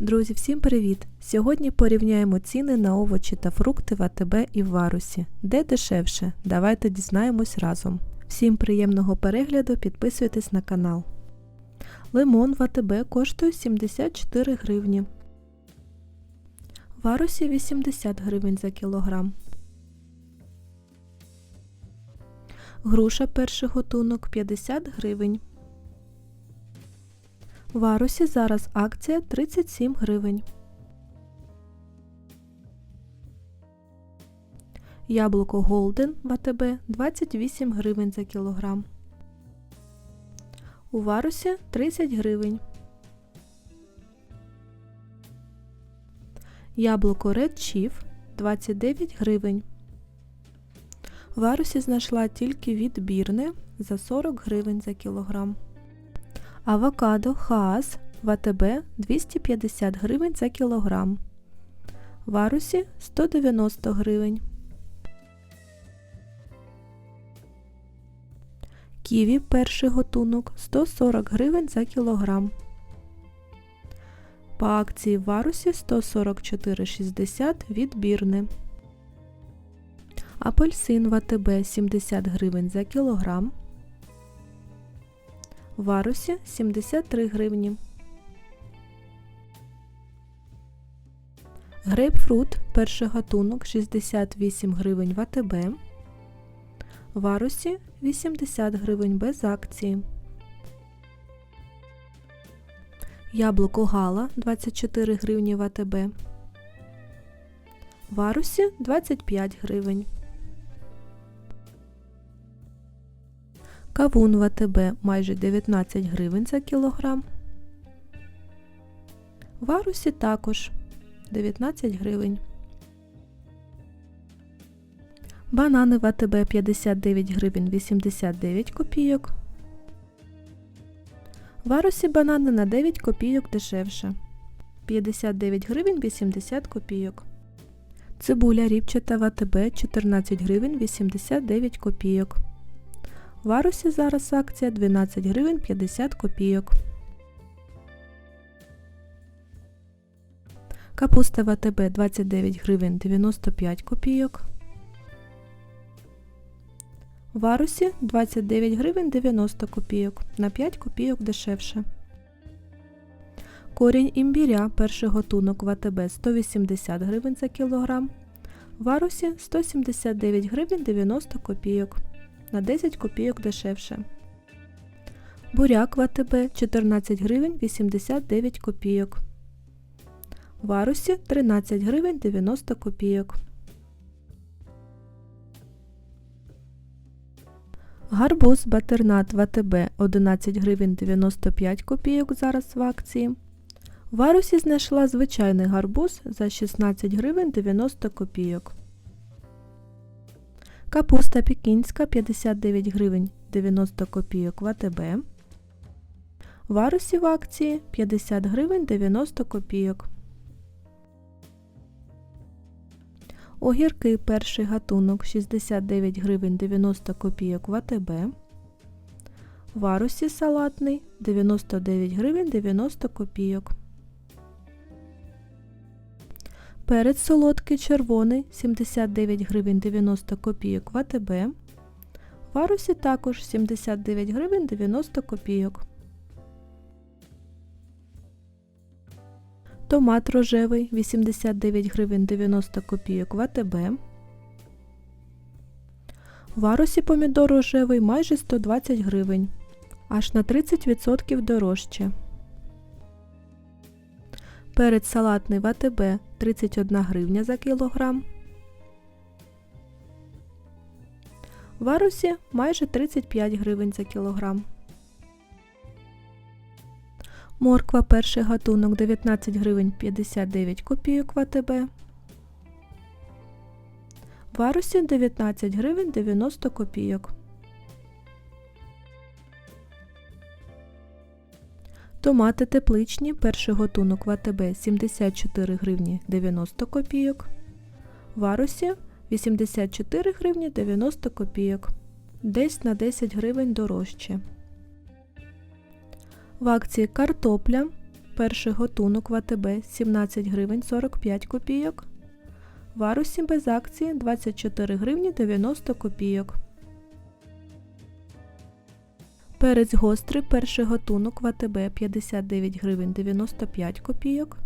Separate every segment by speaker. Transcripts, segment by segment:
Speaker 1: Друзі, всім привіт! Сьогодні порівняємо ціни на овочі та фрукти в АТБ і в Варусі. Де дешевше? Давайте дізнаємось разом. Всім приємного перегляду, підписуйтесь на канал. Лимон в АТБ коштує 74 гривні. В Варусі 80 гривень за кілограм. Груша перший готунок 50 гривень. В Арусі зараз акція 37 гривень. Яблуко Голден в АТБ 28 гривень за кілограм. У Варусі 30 гривень. Яблуко Red Chief 29 гривень. В Арусі знайшла тільки відбірне за 40 гривень за кілограм. Авокадо Хаас в АТБ 250 гривень за кілограм. В Арусі 190 гривень. Ківі перший готунок 140 гривень за кілограм. По акції в Арусі 144,60 відбірне. Апельсин в АТБ 70 гривень за кілограм. В Арусі 73 гривні. Грейпфрут перший гатунок 68 гривень в АТБ. В Арусі 80 гривень без акції. Яблуко Гала 24 гривні в АТБ. В Арусі 25 гривень. Кавун в АТБ майже 19 гривень за кілограм. В Арусі також 19 гривень. Банани в АТБ 59 гривень 89 копійок. В Арусі банани на 9 копійок дешевше. 59 гривень 80 копійок. Цибуля ріпчата в АТБ 14 гривень 89 копійок. В Арусі зараз акція 12 гривень 50 копійок. Капуста в АТБ 29 гривень 95 копійок. В Арусі 29 гривень 90 копійок, на 5 копійок дешевше. Корінь імбіря перший готунок в АТБ 180 гривень за кілограм. В Арусі 179 гривень 90 копійок на 10 копійок дешевше. Буряк в АТБ 14 гривень 89 копійок. В Арусі 13 гривень 90 копійок. Гарбуз батернат в АТБ 11 гривень 95 копійок зараз в акції. В Арусі знайшла звичайний гарбуз за 16 гривень 90 копійок. Капуста пекінська 59 гривень 90 копійок в АТБ. В в акції 50 гривень 90 копійок. Огірки перший гатунок 69 гривень 90 копійок в АТБ. В салатний 99 гривень 90 копійок. Перець солодкий червоний 79 гривень 90 копійок в АТБ. В Арусі також 79 гривень 90 копійок. Томат рожевий 89 гривень 90 копійок в АТБ. В Арусі помідор рожевий майже 120 гривень. Аж на 30% дорожче. Перець салатний в АТБ 31 гривня за кілограм. В Арусі майже 35 гривень за кілограм. Морква перший гатунок 19 гривень 59 копійок в АТБ. В Арусі 19 гривень 90 копійок. Томати тепличні перший готунок в АТБ 74 гривні 90 копійок. В Арусі 84 гривні 90 копійок. Десь на 10 гривень дорожче. В акції картопля перший готунок в АТБ 17 гривень 45 копійок. В Арусі без акції 24 гривні 90 копійок. Перець гострий перший готунок в АТБ 59 гривень 95 копійок.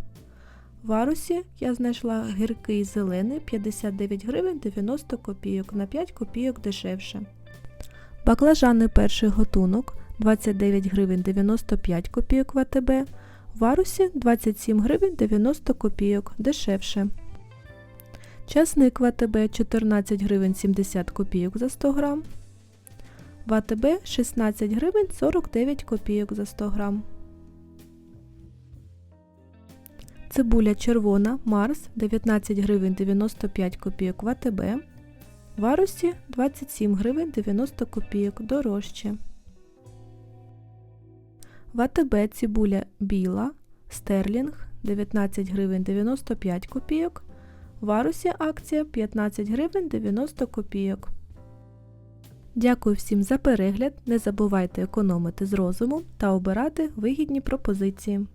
Speaker 1: В Арусі я знайшла гіркий зелений 59 гривень 90 копійок на 5 копійок дешевше. Баклажани перший готунок 29 гривень 95 копійок в АТБ. В Арусі 27 гривень 90 копійок дешевше. Часник в АТБ 14 гривень 70 копійок за 100 грам. В АТБ 16 гривень 49 копійок за 100 грам. Цибуля червона Марс 19 гривень 95 копійок в АТБ. В Арусі 27 гривень 90 копійок дорожче. В АТБ цибуля біла Стерлінг 19 гривень 95 копійок. В Арусі акція 15 гривень 90 копійок. Дякую всім за перегляд. Не забувайте економити з розуму та обирати вигідні пропозиції.